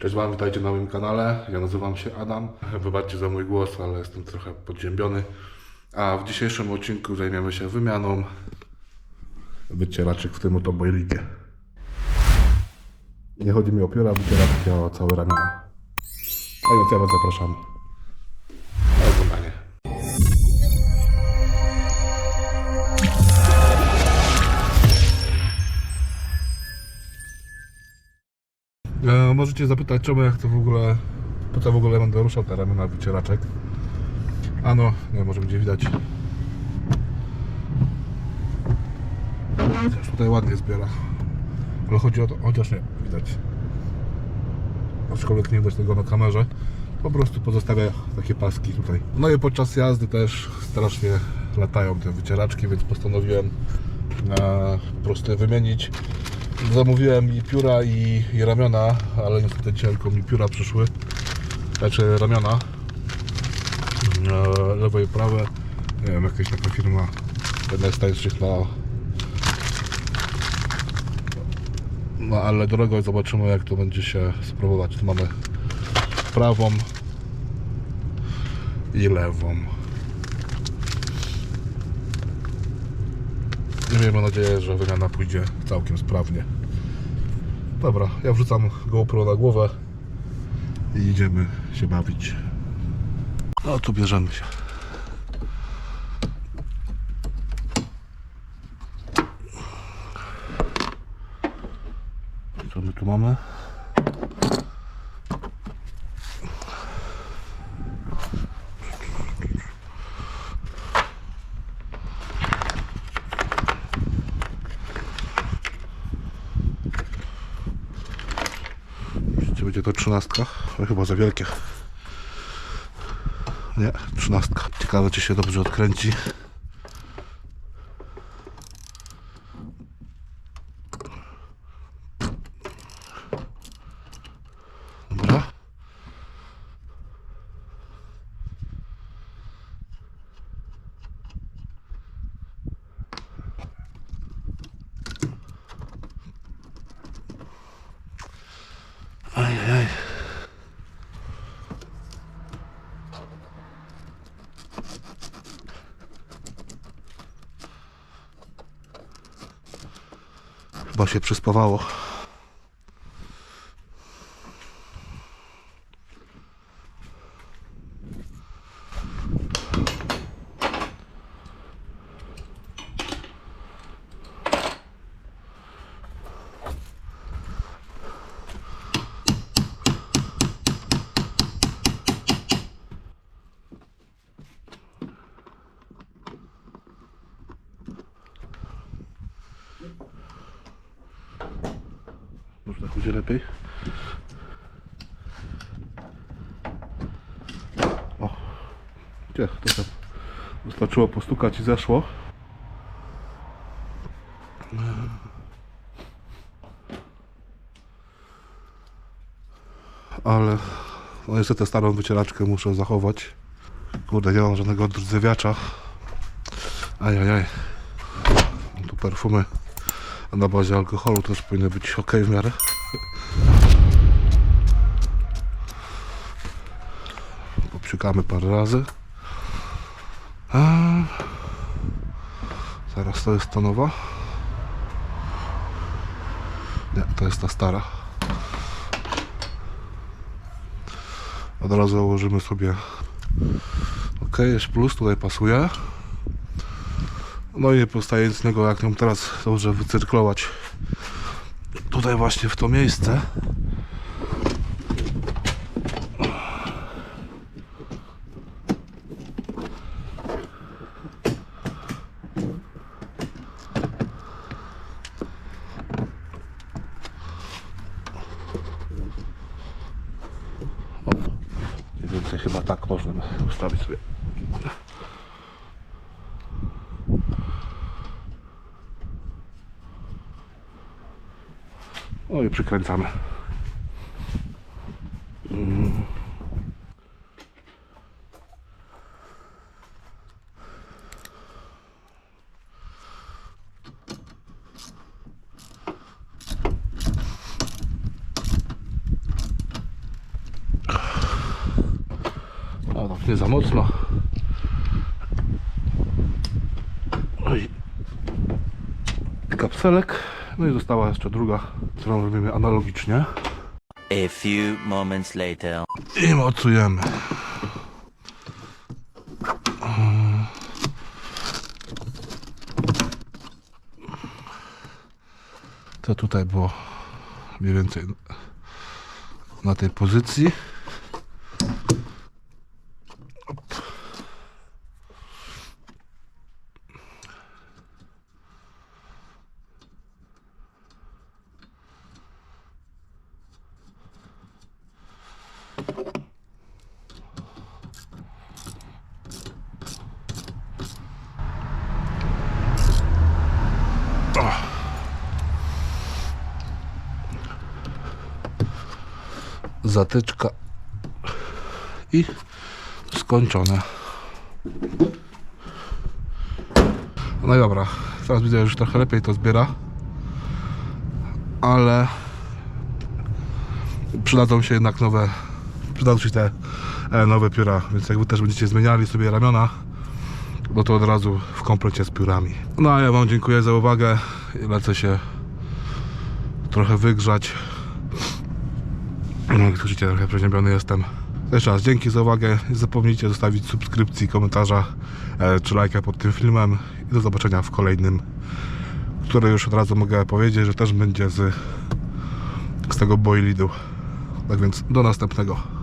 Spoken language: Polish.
Cześć Wam, witajcie na moim kanale. Ja nazywam się Adam. Wybaczcie za mój głos, ale jestem trochę podziębiony. A w dzisiejszym odcinku zajmiemy się wymianą wycieraczek w tym oto bojlikie. Nie chodzi mi o pióra, wycieraczki, o całe ramiona. A więc ja Was zapraszam E, możecie zapytać, czemu ja chcę w ogóle, po co w ogóle będę ruszał te ramiona wycieraczek. Ano, nie może będzie widać. Chociaż tutaj ładnie zbiera. Ale chodzi o to, chociaż nie, widać. Aczkolwiek nie widać tego na kamerze. Po prostu pozostawia takie paski tutaj. No i podczas jazdy też strasznie latają te wycieraczki, więc postanowiłem e, po prostu je wymienić. Zamówiłem i pióra i, i ramiona, ale niestety dzisiaj tylko mi pióra przyszły. Znaczy ramiona. E, lewe i prawe. Nie wiem, jakaś taka firma. Jedna z tańszych na no ale drogo zobaczymy jak to będzie się spróbować. Tu mamy prawą i lewą. Miejmy nadzieję, że wymiana pójdzie całkiem sprawnie. Dobra, ja wrzucam GoPro na głowę i idziemy się bawić. No tu bierzemy się. Co my tu mamy? Czy będzie to trzynastka? No, chyba za wielkie. Nie, trzynastka. Ciekawe czy się dobrze odkręci. Dobra. Ajajaj. Chyba się przyspawało. Może tak będzie lepiej. O, gdzie? To tam wystarczyło postukać i zeszło. Ale no niestety starą wycieraczkę muszę zachować. Kurde, nie mam żadnego odrzewiacza. Ajajaj. Tu perfumy na bazie alkoholu też powinny być ok w miarę. Popsiukamy parę razy. A... Zaraz to jest ta nowa. Nie, to jest ta stara. Od razu założymy sobie ok, jest plus, tutaj pasuje. No i nie pozostaje nic innego jak ją teraz dobrze wycyrklować tutaj właśnie w to miejsce. Chyba tak można ustawić sobie. No i przykręcamy. A tak nie za mocno. Oj. Kapselek. No i została jeszcze druga, którą robimy analogicznie. A few moments later. I mocujemy. To tutaj było mniej więcej na tej pozycji. Zatyczka i skończone. No i dobra, teraz widzę, że już trochę lepiej to zbiera, ale przydadzą się jednak nowe, przydadzą się te e, nowe pióra, więc jak wy też będziecie zmieniali sobie ramiona, no to od razu w komplecie z piórami. No a ja wam dziękuję za uwagę, lecę się trochę wygrzać. No, jak słyszycie, trochę przeziębiony jestem. Jeszcze raz dzięki za uwagę. Nie zapomnijcie zostawić subskrypcji, komentarza e, czy lajka pod tym filmem. I do zobaczenia w kolejnym, który już od razu mogę powiedzieć, że też będzie z, z tego boilidu. Tak więc do następnego.